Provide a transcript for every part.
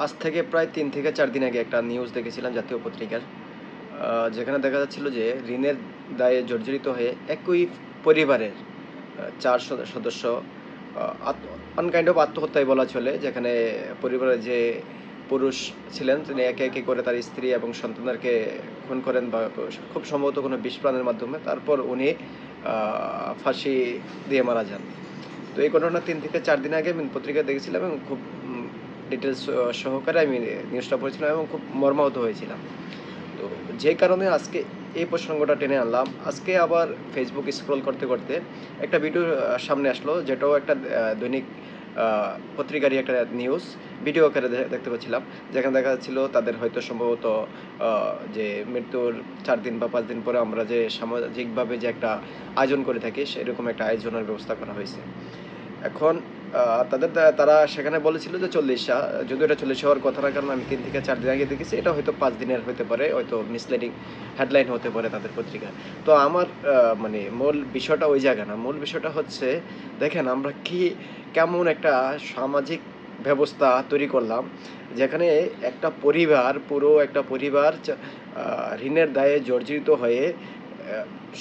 আজ থেকে প্রায় তিন থেকে চার দিন আগে একটা নিউজ দেখেছিলাম, জাতীয় পত্রিকার। যেখানে দেখা যাচ্ছিল যে ঋণের দায়ে জর্জরিত হয়ে একই পরিবারের চার সদ- সদস্য আনকাইন্ড অফ আত্মহত্যায় বলা চলে, যেখানে পরিবারের যে পুরুষ ছিলেন, তিনি একে একে করে তার স্ত্রী এবং সন্তানদেরকে খুন করেন বা খুব সম্ভবত কোনো বিষ প্রাণের মাধ্যমে। তারপর উনি ফাঁসি দিয়ে মারা যান। তো এই ঘটনা তিন থেকে চার দিন আগে আমি পত্রিকায় দেখেছিলাম এবং খুব ডিটেলস সহকারে আমি নিউজটা পড়েছিলাম এবং খুব মর্মাহত হয়েছিলাম। তো যে কারণে আজকে এই প্রসঙ্গটা টেনে আনলাম। আজকে আবার ফেসবুক স্ক্রল করতে করতে একটা ভিডিও সামনে আসলো, যেটাও একটা দৈনিক পত্রিকারই একটা নিউজ ভিডিও আকারে দেখতে পাচ্ছিলাম। যেখানে দেখা যাচ্ছিল তাদের হয়তো সম্ভবত যে মৃত্যুর চার দিন বা পাঁচ দিন পরে আমরা যে সামাজিকভাবে যে একটা আয়োজন করে থাকি, সেরকম একটা আয়োজনের ব্যবস্থা করা হয়েছে। এখন তাদের তারা সেখানে বলেছিল যে চল্লিশ যদিও এটা চল্লিশ হওয়ার কথা না, কারণ আমি তিন থেকে চার দিন আগে দেখেছি, এটা হয়তো পাঁচ দিনের হতে পারে, হয়তো মিসলিডিং হেডলাইন হতে পারে তাদের পত্রিকায় তো আমার মানে মূল বিষয়টা ওই জায়গা না, মূল বিষয়টা হচ্ছে, দেখেন আমরা কি, কেমন একটা সামাজিক ব্যবস্থা তৈরি করলাম, যেখানে একটা পরিবার, পুরো একটা পরিবার ঋণের দায়ে জর্জরিত হয়ে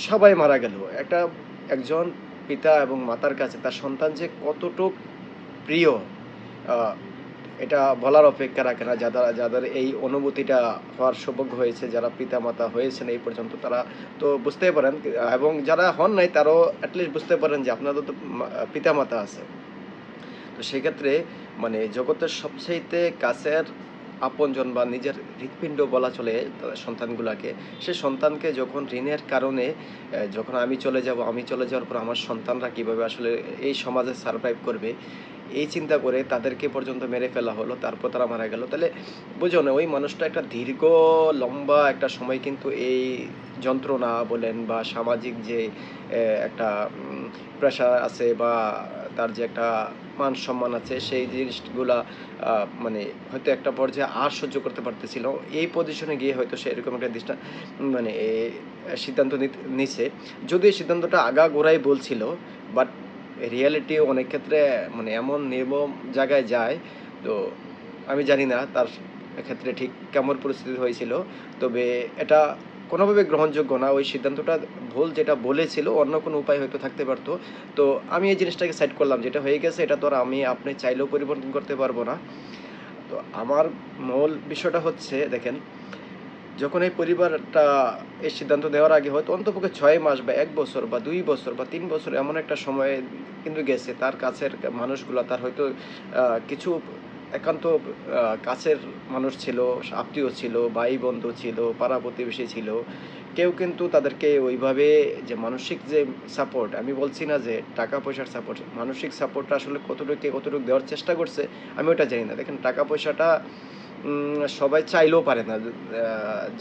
সবাই মারা গেল। একটা একজন পিতা এবং মাতার কাছে তার সন্তান যে কতটুক প্রিয় এটা বলার অপেক্ষা রাখে না। যাদের যাদের এই অনুভূতিটা হওয়ার সৌভাগ্য হয়েছে, যারা পিতা মাতা হয়েছেন এই পর্যন্ত তারা তো বুঝতেই পারেন। এবং যারা হন নাই, তারাও অ্যাটলিস্ট বুঝতে পারেন যে আপনাদের তো পিতা মাতা আছে। তো সেক্ষেত্রে মানে জগতের সবচাইতে কাছের আপনজন বা নিজের হৃৎপিণ্ড বলা চলে সন্তানগুলাকে, সে সন্তানকে যখন ঋণের কারণে যখন আমি চলে যাব, আমি চলে যাওয়ার পর আমার সন্তানরা কীভাবে আসলে এই সমাজে সার্ভাইভ করবে, এই চিন্তা করে তাদেরকে পর্যন্ত মেরে ফেলা হলো, তারপর তারা মারা গেল। তাহলে বুঝো না, ওই মানুষটা একটা দীর্ঘ, লম্বা একটা সময় কিন্তু এই যন্ত্রণা বলেন বা সামাজিক যে একটা প্রেশার আছে বা তার যে একটা মান সম্মান আছে, সেই জিনিসগুলা মানে হয়তো একটা পর্যায়ে আর সহ্য করতে পারতেছিল। এই পজিশনে গিয়ে হয়তো সে এরকম একটা দৃষ্টা মানে সিদ্ধান্ত নিতে- নিছে। যদি এই সিদ্ধান্তটা আগা গোড়াই বলছিল বাট রিয়ালিটি অনেক ক্ষেত্রে মানে এমন নির্মম জায়গায় যায়, তো আমি জানি না তার ক্ষেত্রে ঠিক কেমন পরিস্থিতি হয়েছিল। তবে এটা কোনোভাবে গ্রহণযোগ্য না, ওই সিদ্ধান্তটা ভুল যেটা বলেছিল, অন্য কোনো উপায় হয়তো থাকতে পারতো। তো আমি এই জিনিসটাকে সাইড করলাম, যেটা হয়ে গেছে এটা তো আর আমি আপনি চাইলেও পরিবর্তন করতে পারব না। তো আমার মূল বিষয়টা হচ্ছে, দেখেন, যখন এই পরিবারটা এই সিদ্ধান্ত নেওয়ার আগে হয়তো অন্তপক্ষে ছয় মাস বা এক বছর বা দুই বছর বা তিন বছর এমন একটা সময় কিন্তু গেছে, তার কাছের মানুষগুলো তার হয়তো কিছু একান্ত কাছের মানুষ ছিল, আত্মীয় ছিল ভাই বন্ধু ছিল, পাড়া প্রতিবেশী ছিল। কেউ কিন্তু তাদেরকে ওইভাবে যে মানসিক যে সাপোর্ট আমি বলছি না যে টাকা পয়সার সাপোর্ট মানসিক সাপোর্টটা আসলে কতটুকু কতটুকু দেওয়ার চেষ্টা করছে, আমি ওটা জানি না। দেখেন টাকা পয়সাটা সবাই চাইলেও পারে না।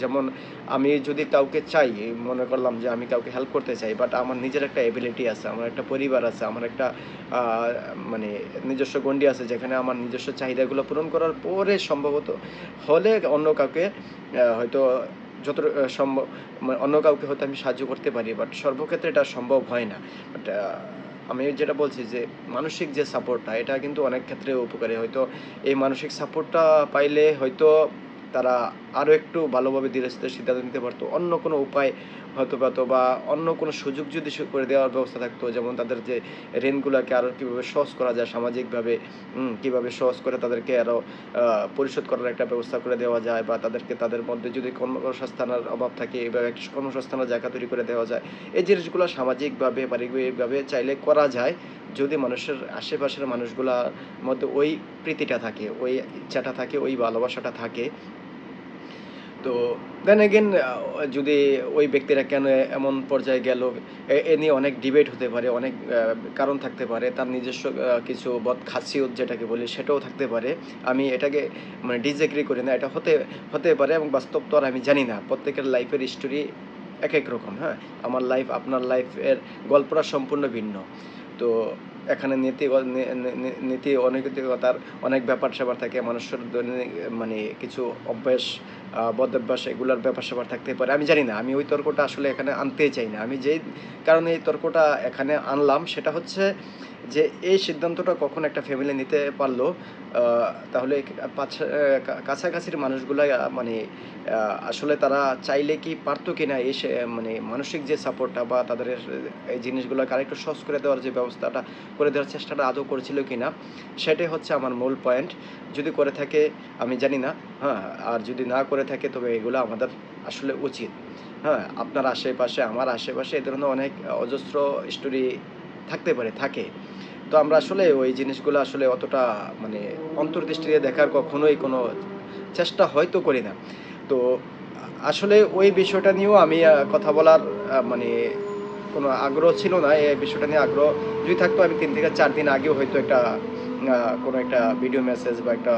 যেমন আমি যদি কাউকে চাই, মনে করলাম যে আমি কাউকে হেল্প করতে চাই বাট আমার নিজের একটা এবিলিটি আছে, আমার একটা পরিবার আছে, আমার একটা মানে নিজস্ব গণ্ডি আছে, যেখানে আমার নিজস্ব চাহিদাগুলো পূরণ করার পরে সম্ভবত হলে অন্য কাউকে হয়তো যত সম্ভব মানে অন্য কাউকে হয়তো আমি সাহায্য করতে পারি বাট সর্বক্ষেত্রে এটা সম্ভব হয় না। বাট আমি যেটা বলছি যে মানসিক যে সাপোর্টটা এটা কিন্তু অনেক ক্ষেত্রে উপকারী। হয়তো এই মানসিক সাপোর্টটা পাইলে হয়তো তারা আরও একটু ভালোভাবে ধীরে সিদ্ধান্ত নিতে পারতো। অন্য কোনো উপায় হয়তো পেতো বা অন্য কোনো সুযোগ যদি করে দেওয়ার ব্যবস্থা থাকতো, যেমন তাদের যে ঋণগুলোকে আরও কীভাবে সহজ করা যায়, সামাজিকভাবে কীভাবে সহজ করে তাদেরকে আরও পরিশোধ করার একটা ব্যবস্থা করে দেওয়া যায় বা তাদেরকে তাদের মধ্যে যদি কর্মসংস্থানের অভাব থাকে বা একটা কর্মসংস্থানের জায়গা তৈরি করে দেওয়া যায়। এই জিনিসগুলো সামাজিকভাবে, পারিবারিকভাবে চাইলে করা যায় যদি মানুষের আশেপাশের মানুষগুলার মধ্যে ওই প্রীতিটা থাকে, ওই ইচ্ছাটা থাকে, ওই ভালোবাসাটা থাকে। তো দেন এগেন যদি ওই ব্যক্তিরা কেন এমন পর্যায়ে গেল, এ- নিয়ে অনেক ডিবেট হতে পারে, অনেক কারণ থাকতে পারে, তার নিজস্ব কিছু বদ খাসিয়ত যেটাকে বলি, সেটাও থাকতে পারে। আমি এটাকে মানে ডিসএগ্রি করি না, এটা হতে হতে পারে এবং বাস্তব তো আর আমি জানি না। প্রত্যেকের লাইফের স্টোরি এক এক রকম হ্যাঁ? আমার লাইফ আপনার লাইফের গল্পটা সম্পূর্ণ ভিন্ন। তো এখানে নীতি নী- নী- নীতি অনৈতিকতার অনেক ব্যাপার স্যাপার থাকে মানুষের দৈনিক মানে কিছু অভ্যাস আহ, বদ অভ্যাস এগুলোর ব্যাপার স্যাপার থাকতে পারে। আমি জানি না আমি ওই তর্কটা আসলে এখানে আনতে চাই না। আমি যেই কারণে এই তর্কটা এখানে আনলাম সেটা হচ্ছে যে এই সিদ্ধান্তটা কখন একটা ফ্যামিলি নিতে পারল তাহলে কা- কাছাকাছির মানুষগুলা মানে আসলে তারা চাইলে কি পারতো কিনা এই সে- মানে মানসিক যে সাপোর্টটা বা তাদের এই জিনিসগুলোকে আরেকটু সহজ করে দেওয়ার যে ব্যবস্থাটা করে দেওয়ার চেষ্টাটা আদৌ করেছিল কি না সেটাই হচ্ছে আমার মূল পয়েন্ট যদি করে থাকে, আমি জানি না হ্যাঁ আর যদি না করে থাকে, তবে এগুলো আমাদের আসলে উচিত। হ্যাঁ আপনার আশেপাশে, আমার আশেপাশে এ ধরনের অনেক অজস্র স্টোরি থাকতে পারে, থাকে। তো আমরা আসলে ওই জিনিসগুলো আসলে অতটা মানে অন্তর্দৃষ্টি দিয়ে দেখার কখনোই কোনো চেষ্টা হয়তো করি না। তো আসলে ওই বিষয়টা নিয়েও আমি কথা বলার মানে কোনো আগ্রহ ছিল না এই বিষয়টা নিয়ে আগ্রহ যদি থাকতো, আমি তিন থেকে চার দিন আগেও হয়তো একটা কোনো একটা ভিডিও মেসেজ বা একটা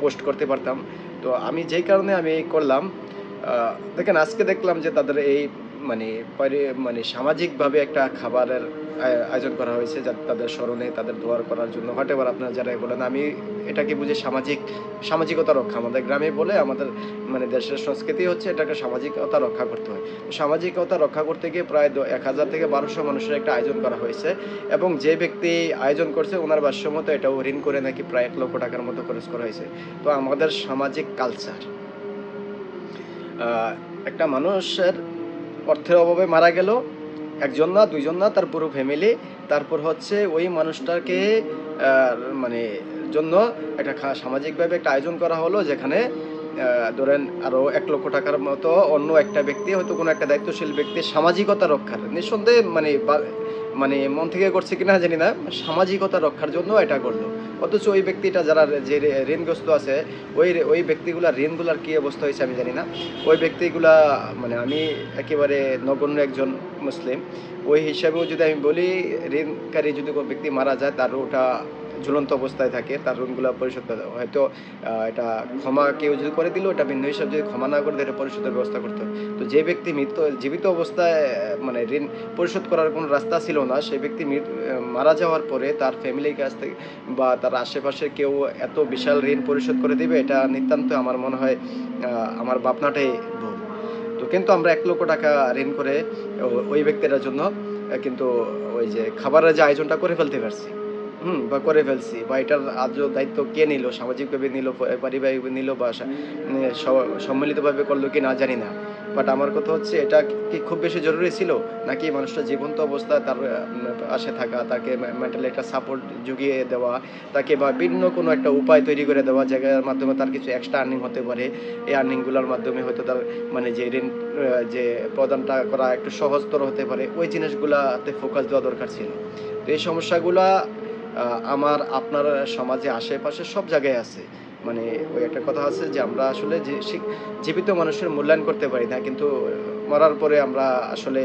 পোস্ট করতে পারতাম। তো আমি যেই কারণে আমি করলাম দেখেন আজকে দেখলাম যে তাদের এই মানে মানে সামাজিকভাবে একটা খাবারের আয়োজন করা হয়েছে যাতে তাদের স্মরণে, তাদের দোয়ার করার জন্য। হোয়াট এভার আপনারা যারা বলেন, আমি এটাকে বুঝি সামাজিক, সামাজিকতা রক্ষা। আমাদের গ্রামে বলে আমাদের মানে দেশের সংস্কৃতি হচ্ছে এটাকে সামাজিকতা রক্ষা করতে হয়। সামাজিকতা রক্ষা করতে গিয়ে প্রায় এক হাজার থেকে বারোশো মানুষের একটা আয়োজন করা হয়েছে এবং যে ব্যক্তি আয়োজন করছে, ওনার ভাষ্য মতো এটাও ঋণ করে নাকি প্রায় এক লক্ষ টাকার মতো খরচ করা হয়েছে। তো আমাদের সামাজিক কালচার একটা মানুষের অর্থের অভাবে মারা গেল। একজন না, দুইজন না, তার পুরো ফ্যামিলি তারপর হচ্ছে ওই মানুষটাকে মানে জন্য একটা সামাজিকভাবে একটা আয়োজন করা হলো যেখানে ধরেন আরও এক লক্ষ টাকার মতো অন্য একটা ব্যক্তি, হয়তো কোনো একটা দায়িত্বশীল ব্যক্তি সামাজিকতা রক্ষার, নিঃসন্দেহে মানে মানে মন থেকে করছে কিনা জানি না, সামাজিকতা রক্ষার জন্য এটা করল। অথচ ওই ব্যক্তিটা যারা যে ঋণগ্রস্ত আছে, ওই ওই ব্যক্তিগুলা, ঋণগুলার কী অবস্থা হয়েছে আমি জানি না। ওই ব্যক্তিগুলা মানে আমি একেবারে নগণ্য একজন মুসলিম। ওই হিসাবেও যদি আমি বলি, ঋণকারী যদি কোনো ব্যক্তি মারা যায়, তার ওটা ঝুলন্ত অবস্থায় থাকে, তার ঋণগুলো পরিশোধ হয়তো এটা ক্ষমা কেউ যদি করে দিল, এটা ভিন্ন হিসাব, যদি ক্ষমা না করে এটা পরিশোধের ব্যবস্থা করতে তো যে ব্যক্তি মৃত জীবিত অবস্থায় মানে ঋণ পরিশোধ করার কোনো রাস্তা ছিল না, সেই ব্যক্তি মারা যাওয়ার পরে তার ফ্যামিলির কাছ থেকে বা তার আশেপাশে কেউ এত বিশাল ঋণ পরিশোধ করে দিবে, এটা নিতান্ত আমার মনে হয় আমার ভাবনাটাই ভুল। তো কিন্তু আমরা এক লক্ষ টাকা ঋণ করে ওই ব্যক্তিটার জন্য, কিন্তু ওই যে খাবারের যে আয়োজনটা করে ফেলতে পারছি। হুম বা করে ফেলছি বা এটার আজ দায়িত্ব কে নিল সামাজিকভাবে নিল পারিবারিকভাবে নিল বা উম, সম্মিলিতভাবে করল কি না জানি না। বাট আমার কথা হচ্ছে এটা কি খুব বেশি জরুরি ছিল? নাকি মানুষটা জীবন্ত অবস্থায় তার আহ, পাশে থাকা তাকে মেন্টালি একটা সাপোর্ট জুগিয়ে দেওয়া তাকে বা ভিন্ন কোনো একটা উপায় তৈরি করে দেওয়া জায়গার মাধ্যমে তার কিছু এক্সট্রা আর্নিং হতে পারে এই আর্নিংগুলোর মাধ্যমে হয়তো তার মানে যে ঋণ যে প্রদানটা করা একটু সহজতর হতে পারে ওই জিনিসগুলাতে ফোকাস দেওয়া দরকার ছিল। তো এই সমস্যাগুলা আমার, আপনার সমাজে আশেপাশে সব জায়গায় আছে। মানে ওই একটা কথা আছে যে আমরা আসলে যে জীবিত মানুষের মূল্যায়ন করতে পারি না, কিন্তু মরার পরে আমরা আসলে,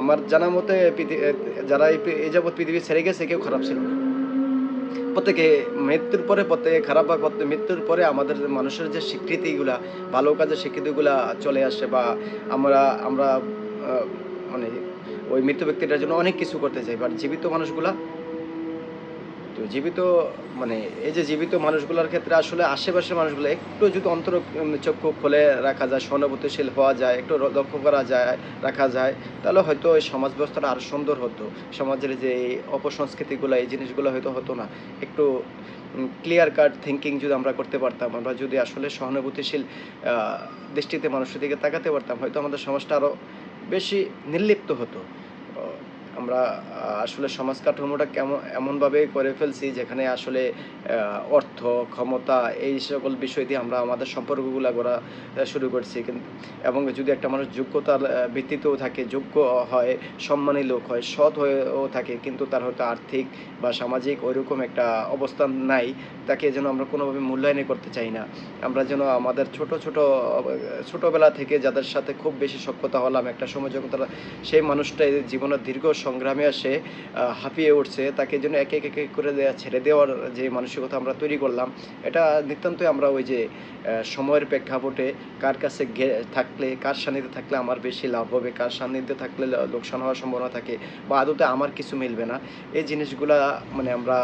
আমার জানা মতে যারা এই যাবৎ পৃথিবী ছেড়ে গেছে, কেউ খারাপ ছিল না। প্রত্যেকে মৃত্যুর পরে, প্রত্যেকে খারাপ প্রত্যেক মৃত্যুর পরে আমাদের মানুষের যে স্বীকৃতিগুলা, ভালো কাজের স্বীকৃতিগুলা চলে আসে বা আমরা আমরা মানে ওই মৃত ব্যক্তিটার জন্য অনেক কিছু করতে চাই বাট জীবিত মানুষগুলা তো জীবিত মানে এই যে জীবিত মানুষগুলোর ক্ষেত্রে আসলে আশেপাশের মানুষগুলো একটু যদি অন্তর চক্ষু খুলে রাখা যায়, সহানুভূতিশীল হওয়া যায়, একটু লক্ষ্য করা যায়, রাখা যায়, তাহলে হয়তো এই সমাজ ব্যবস্থাটা আরও সুন্দর হতো। সমাজের যে এই অপসংস্কৃতিগুলো, এই জিনিসগুলো হয়তো হতো না। একটু ক্লিয়ার কাট থিঙ্কিং যদি আমরা করতে পারতাম, আমরা যদি আসলে সহানুভূতিশীল দৃষ্টিতে মানুষের দিকে তাকাতে পারতাম, হয়তো আমাদের সমাজটা আরও বেশি নির্লিপ্ত হতো। আমরা আসলে সমাজ কাঠামোটা কেমন, এমনভাবে করে ফেলছি যেখানে আসলে অর্থ, ক্ষমতা এই সকল বিষয় দিয়ে আমরা আমাদের সম্পর্কগুলো গড়া শুরু করছি। এবং যদি একটা মানুষ যোগ্যতার ভিত্তিতেও থাকে, যোগ্য হয়, সম্মানী লোক হয়, সৎ হয়েও থাকে, কিন্তু তার হয়তো আর্থিক বা সামাজিক ওইরকম একটা অবস্থান নাই, তাকে যেন আমরা কোনোভাবে মূল্যায়ন করতে চাই না। আমরা যেন আমাদের ছোট ছোট, ছোটবেলা থেকে যাদের সাথে খুব বেশি সক্ষতা হলাম, একটা সময় যখন তারা সেই মানুষটাই জীবনের দীর্ঘ সংগ্রামে আসে হাঁপিয়ে উঠছে, তাকে যেন এক এক এক করে ছেড়ে দেওয়ার যে মানসিকতা আমরা তৈরি করলাম, এটা নিতান্তই আমরা ওই যে সময়ের প্রেক্ষাপটে কার কাছে থাকলে, কার সান্নিধ্যে থাকলে আমার বেশি লাভ হবে, কার সান্নিধ্যে থাকলে লোকসান হওয়ার সম্ভাবনা থাকে বা আদতে আমার কিছু মিলবে না, এই জিনিসগুলা মানে আমরা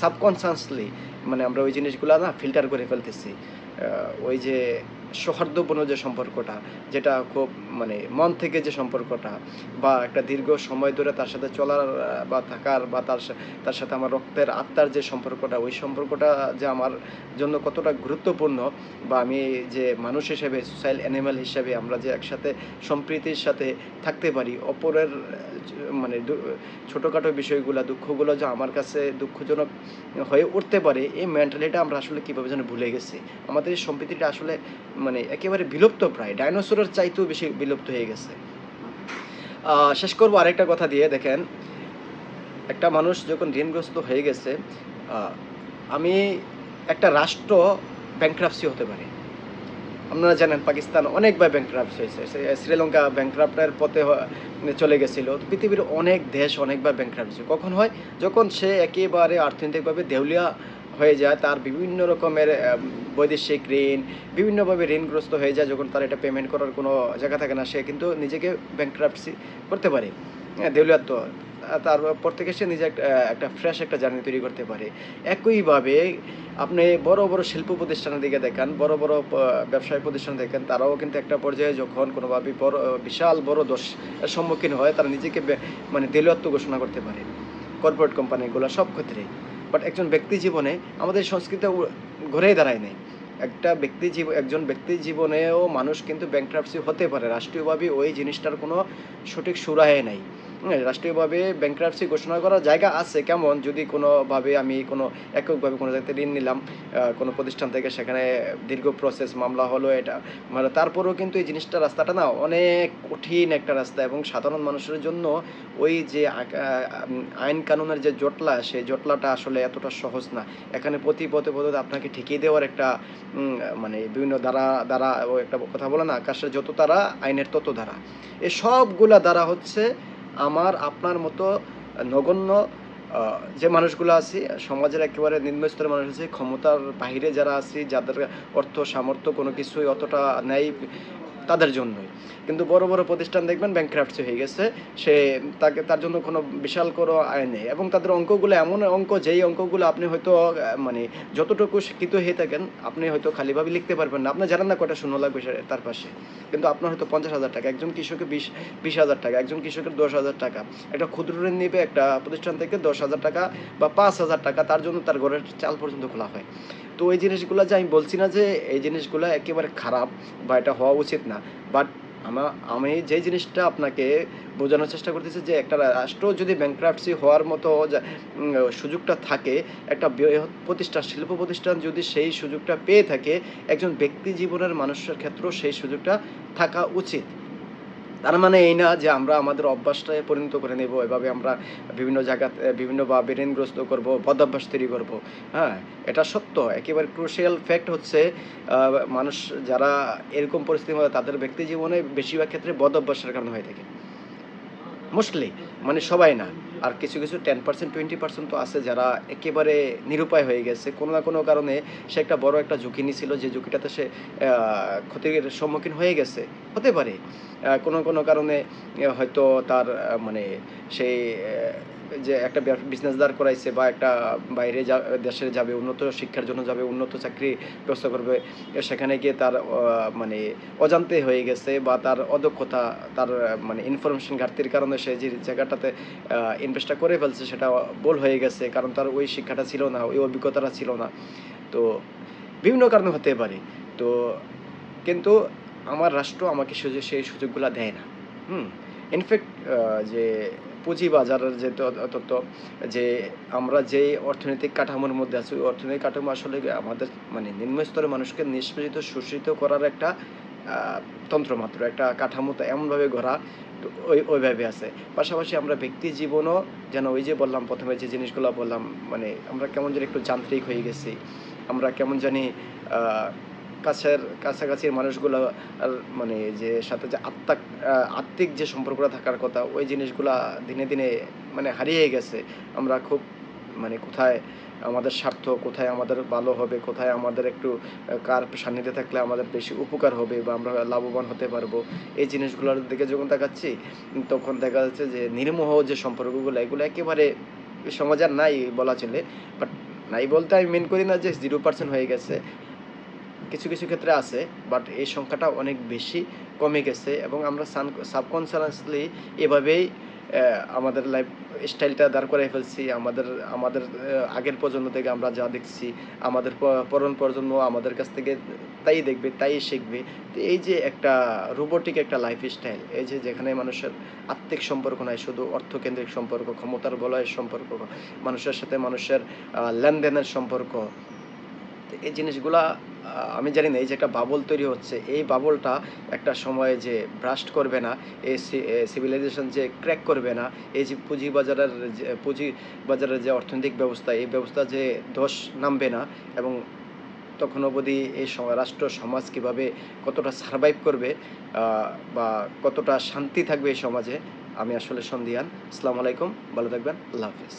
সাবকনসিয়াসলি মানে আমরা ওই জিনিসগুলা না ফিল্টার করে ফেলতেছি। ওই যে সৌহার্দ্যপূর্ণ যে সম্পর্কটা, যেটা খুব মানে মন থেকে যে সম্পর্কটা বা একটা দীর্ঘ সময় ধরে তার সাথে চলার বা থাকার বা তার তার সাথে আমার রক্তের আত্মার যে সম্পর্কটা, ওই সম্পর্কটা যে আমার জন্য কতটা গুরুত্বপূর্ণ বা আমি যে মানুষ হিসেবে, সোশ্যাল অ্যানিম্যাল হিসেবে আমরা যে একসাথে সম্প্রীতির সাথে থাকতে পারি, অপরের মানে ছোটোখাটো বিষয়গুলো, দুঃখগুলো যে আমার কাছে দুঃখজনক হয়ে উঠতে পারে, এই মেন্টালিটা আমরা আসলে কীভাবে যেন ভুলে গেছি। আমাদের এই সম্প্রীতিটা আসলে মানে একেবারে বিলুপ্ত প্রায়। ডাইনোসরের চাইতেও বেশি বিলুপ্ত হয়ে গেছে। শেষ করব আরেকটা কথা দিয়ে, দেখেন, একটা মানুষ যখন ঋণগ্রস্ত হয়ে গেছে আমি একটা রাষ্ট্র ব্যাংক্রাপসি হতে পারে। আপনারা জানেন, পাকিস্তান অনেকবার ব্যাংক্রাপসি হয়েছে। শ্রীলঙ্কা ব্যাংক্রাপ্টের পথে চলে গেছিল। পৃথিবীর অনেক দেশ অনেকবার ব্যাংক্রাপসি কখন হয়? যখন সে একেবারে অর্থনৈতিকভাবে দেউলিয়া হয়ে যায়, তার বিভিন্ন রকমের বৈদেশিক ঋণ, বিভিন্নভাবে ঋণগ্রস্ত হয়ে যায় যখন তার এটা পেমেন্ট করার কোনো জায়গা থাকে না, সে কিন্তু নিজেকে ব্যাংক্রাপসি করতে পারে। হ্যাঁ দেউলিয়াত্ব তারপর থেকে সে নিজে একটা ফ্রেশ একটা জার্নি তৈরি করতে পারে। একইভাবে আপনি বড় বড় শিল্প প্রতিষ্ঠানের দিকে দেখেন, বড় বড় ব্যবসায়ী প্রতিষ্ঠান দেখেন, তারাও কিন্তু একটা পর্যায়ে যখন কোনোভাবে বড় বিশাল, বড় দোষ সম্মুখীন হয়, তারা নিজেকে মানে দেলিয়াত্ম ঘোষণা করতে পারে। কর্পোরেট কোম্পানিগুলো সব ক্ষেত্রে। বাট একজন ব্যক্তি জীবনে আমাদের সংস্কৃতি ঘুরেই দাঁড়ায় নেই। একটা ব্যক্তি জীব, একজন ব্যক্তি জীবনেও মানুষ কিন্তু ব্যাংক্রাপসি হতে পারে। রাষ্ট্রীয়ভাবে ওই জিনিসটার কোনো সঠিক সুরাহে নাই। রাষ্ট্রীয়ভাবে ব্যাংক্রাপসি ঘোষণা করার জায়গা আছে, কেমন? যদি কোনোভাবে আমি কোনো এককভাবে কোনো জায়গাতে ঋণ নিলাম কোনো প্রতিষ্ঠান থেকে, সেখানে দীর্ঘ প্রসেস মামলা হলো এটা মানে তারপরেও কিন্তু এই জিনিসটা রাস্তাটা না অনেক কঠিন একটা রাস্তা এবং সাধারণ মানুষের জন্য ওই যে আইন কানুনের যে জটলা, সেই জটলাটা আসলে এতটা সহজ না। এখানে প্রতি পদে পদে আপনাকে ঠিকিয়ে দেওয়ার একটা মানে বিভিন্ন দ্বারা দ্বারা একটা কথা বলে না, আকাশের যত তারা, আইনের তত দ্বারা এই সবগুলা দ্বারা হচ্ছে আমার, আপনার মতো নগণ্য যে মানুষগুলো আছে, সমাজের একেবারে নিম্নস্তরের মানুষ আছে, ক্ষমতার বাহিরে যারা আছি, যাদের অর্থ, সামর্থ্য কোনো কিছুই অতটা নেই তাদের জন্যই। কিন্তু বড় বড় প্রতিষ্ঠান দেখবেন ব্যাংক্রাফ্টসি হয়ে গেছে, সে তাকে, তার জন্য কোনো বিশাল কোনো আয় নেই এবং তাদের অঙ্কগুলো এমন অঙ্ক, যেই অঙ্কগুলো আপনি হয়তো মানে যতটুকু শিক্ষিত হয়ে থাকেন, আপনি হয়তো খালিভাবে লিখতে পারবেন না। আপনি জানেন না কটা শূন্য লাগবে তার পাশে। কিন্তু আপনার হয়তো পঞ্চাশ হাজার টাকা, একজন কৃষকের বিশ বিশ হাজার টাকা, একজন কৃষকের দশ হাজার টাকা। একটা ক্ষুদ্র ঋণ নিবে একটা প্রতিষ্ঠান থেকে দশ হাজার টাকা বা পাঁচ হাজার টাকা, তার জন্য তার ঘরের চাল পর্যন্ত খোলা হয়। তো এই জিনিসগুলো যে আমি বলছি না যে এই জিনিসগুলো একেবারে খারাপ বা এটা হওয়া উচিত না। বাট আমার আমি যে জিনিসটা আপনাকে বোঝানোর চেষ্টা করতেছি যে একটা রাষ্ট্র যদি ব্যাংক্রাফ্টসি হওয়ার মতো সুযোগটা থাকে, একটা বৃহৎ প্রতিষ্ঠান, শিল্প প্রতিষ্ঠান যদি সেই সুযোগটা পেয়ে থাকে, একজন ব্যক্তি জীবনের মানুষের ক্ষেত্রেও সেই সুযোগটা থাকা উচিত। তার মানে এই না যে আমরা আমাদের অভ্যাসটায় পরিণত করে নেব, এভাবে আমরা বিভিন্ন জায়গাতে বা ঋণগ্রস্ত করব বদাভ্যাস তৈরি করব। হ্যাঁ এটা সত্য। একেবারে ক্রুশিয়াল ফ্যাক্ট হচ্ছে মানুষ যারা এরকম পরিস্থিতি হয় তাদের ব্যক্তি জীবনে বেশিরভাগ ক্ষেত্রে বদ অভ্যাসের কারণে হয়ে থাকে। মোস্টলি মানে সবাই না। আর কিছু কিছু টেন পার্সেন্ট টোয়েন্টি পার্সেন্ট তো আছে যারা একেবারে নিরুপায় হয়ে গেছে। কোনো না কোনো কারণে সে একটা বড় একটা ঝুঁকি নিয়েছিল যে ঝুঁকিটাতে সে ক্ষতির সম্মুখীন হয়ে গেছে। হতে পারে। কোনো কোনো কারণে হয়তো তার মানে সেই যে একটা বিজনেস দাঁড় করাইছে বা একটা বাইরে যা দেশে যাবে, উন্নত শিক্ষার জন্য যাবে, উন্নত চাকরি ব্যবস্থা করবে, সেখানে গিয়ে তার মানে অজান্তে হয়ে গেছে বা তার অদক্ষতা, তার মানে ইনফরমেশন ঘাটতির কারণে সে যে জায়গাটাতে ইনভেস্টটা করে ফেলছে সেটা ভুল হয়ে গেছে, কারণ তার ওই শিক্ষাটা ছিল না, ওই অভিজ্ঞতাটা ছিল না। তো বিভিন্ন কারণে হতে পারে। তো কিন্তু আমার রাষ্ট্র আমাকে সেই সুযোগগুলো দেয় না। হুম? ইনফ্যাক্ট যে পুঁজিবাজারের যে তত্ত্ব, যে আমরা যে অর্থনৈতিক কাঠামোর মধ্যে আছি, ওই অর্থনৈতিক কাঠামো আসলে আমাদের মানে নিম্ন স্তরের মানুষকে নিষ্পেষিত শোষিত করার একটা তন্ত্র মাত্র, একটা কাঠামো তো এমনভাবে গড়া ওই, ওইভাবে আছে। পাশাপাশি আমরা ব্যক্তি জীবনও যেন ওই যে বললাম প্রথমে যে জিনিসগুলো বললাম মানে আমরা কেমন যেন একটু যান্ত্রিক হয়ে গেছি। আমরা কেমন জানি কাছের, কাছাকাছির মানুষগুলো মানে যে সাথে যে আত্মা আত্মিক যে সম্পর্কটা থাকার কথা, ওই জিনিসগুলা দিনে দিনে মানে হারিয়ে গেছে। আমরা খুব মানে কোথায় আমাদের স্বার্থ, কোথায় আমাদের ভালো হবে, কোথায় আমাদের একটু কার সান্নিধ্যে থাকলে আমাদের বেশি উপকার হবে বা আমরা লাভবান হতে পারব, এই জিনিসগুলোর দিকে যখন তাকাচ্ছি, তখন দেখা যাচ্ছে যে নির্মোহ যে সম্পর্কগুলো, এগুলো একেবারে সমাজে আর নাই বলা চলে বাট নাই বলতে আমি মেন করি না যে জিরো পার্সেন্ট হয়ে গেছে। কিছু কিছু ক্ষেত্রে আছে বাট এই সংখ্যাটা অনেক বেশি কমে গেছে এবং আমরা সান সাবকনসিয়াসলি এভাবেই আমাদের লাইফ স্টাইলটা দাঁড় করাই ফেলছি। আমাদের আমাদের আগের প্রজন্ম থেকে আমরা যা দেখছি, আমাদের পরন প্রজন্ম আমাদের কাছ থেকে তাই দেখবে, তাই শিখবে। তো এই যে একটা রোবোটিক একটা লাইফ স্টাইল এই যে যেখানে মানুষের আত্মিক সম্পর্ক নয় শুধু অর্থকেন্দ্রিক সম্পর্ক, ক্ষমতার বলয়ের সম্পর্ক, মানুষের সাথে মানুষের লেনদেনের সম্পর্ক এই জিনিসগুলা আমি জানি না, এই যে একটা বাবল তৈরি হচ্ছে, এই বাবলটা একটা সময়ে যে ব্রাস্ট করবে না, এই সিভিলাইজেশন যে ক্র্যাক করবে না, এই যে পুঁজি বাজারের যে পুঁজি বাজারের যে অর্থনৈতিক ব্যবস্থা, এই ব্যবস্থা যে ধস নামবে না এবং তখন অবধি এই রাষ্ট্র, সমাজ কীভাবে কতটা সার্ভাইভ করবে বা কতটা শান্তি থাকবে এই সমাজে, আমি আসলে সন্দিয়ান আসসালামু আলাইকুম, ভালো থাকবেন, আল্লাহ হাফিজ।